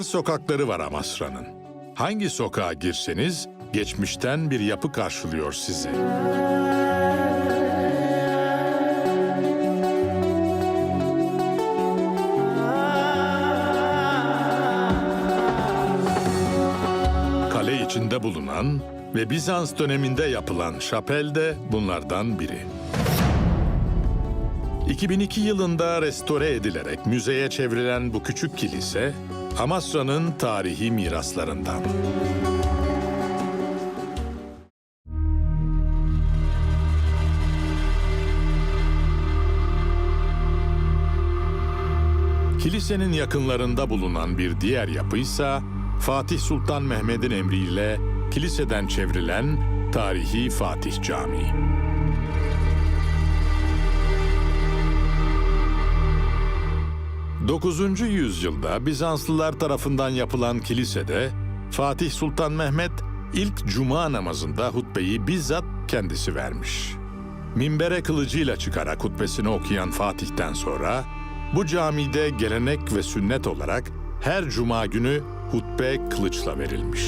sokakları var Amasra'nın. Hangi sokağa girseniz geçmişten bir yapı karşılıyor sizi. Kale içinde bulunan ve Bizans döneminde yapılan şapel de bunlardan biri. 2002 yılında restore edilerek müzeye çevrilen bu küçük kilise, Amasra'nın tarihi miraslarından. Kilisenin yakınlarında bulunan bir diğer yapıysa Fatih Sultan Mehmet'in emriyle kiliseden çevrilen tarihi Fatih Camii. 9. yüzyılda Bizanslılar tarafından yapılan kilisede Fatih Sultan Mehmet ilk cuma namazında hutbeyi bizzat kendisi vermiş. Minbere kılıcıyla çıkarak hutbesini okuyan Fatih'ten sonra bu camide gelenek ve sünnet olarak her cuma günü hutbe kılıçla verilmiş.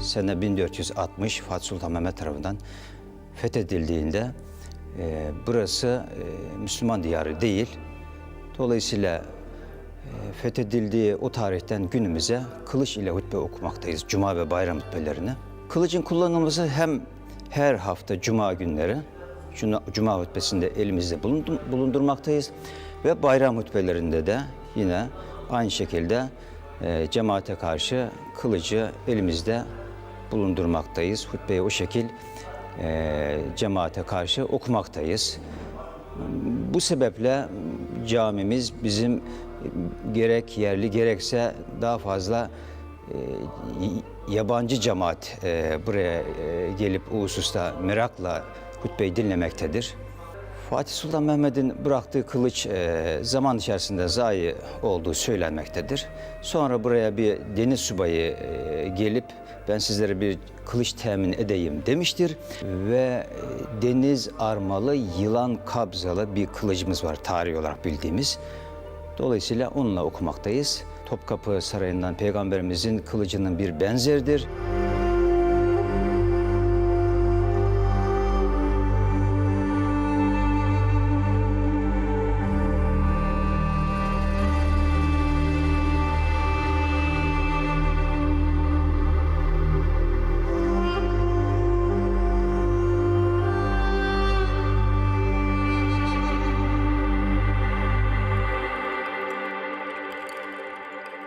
Sene 1460 Fatih Sultan Mehmet tarafından fethedildiğinde e, burası e, Müslüman diyarı değil. Dolayısıyla e, fethedildiği o tarihten günümüze kılıç ile hutbe okumaktayız. Cuma ve bayram hutbelerini. Kılıcın kullanılması hem her hafta cuma günleri cuma, cuma hutbesinde elimizde bulundur- bulundurmaktayız ve bayram hutbelerinde de yine aynı şekilde e, cemaate karşı kılıcı elimizde bulundurmaktayız. Hutbeyi o şekil e, cemaate karşı okumaktayız. Bu sebeple camimiz bizim gerek yerli gerekse daha fazla e, yabancı cemaat e, buraya e, gelip o hususta merakla hutbeyi dinlemektedir. Fatih Sultan Mehmet'in bıraktığı kılıç e, zaman içerisinde zayi olduğu söylenmektedir. Sonra buraya bir deniz subayı e, gelip ben sizlere bir kılıç temin edeyim demiştir. Ve deniz armalı, yılan kabzalı bir kılıcımız var tarih olarak bildiğimiz. Dolayısıyla onunla okumaktayız. Topkapı Sarayı'ndan Peygamberimizin kılıcının bir benzeridir.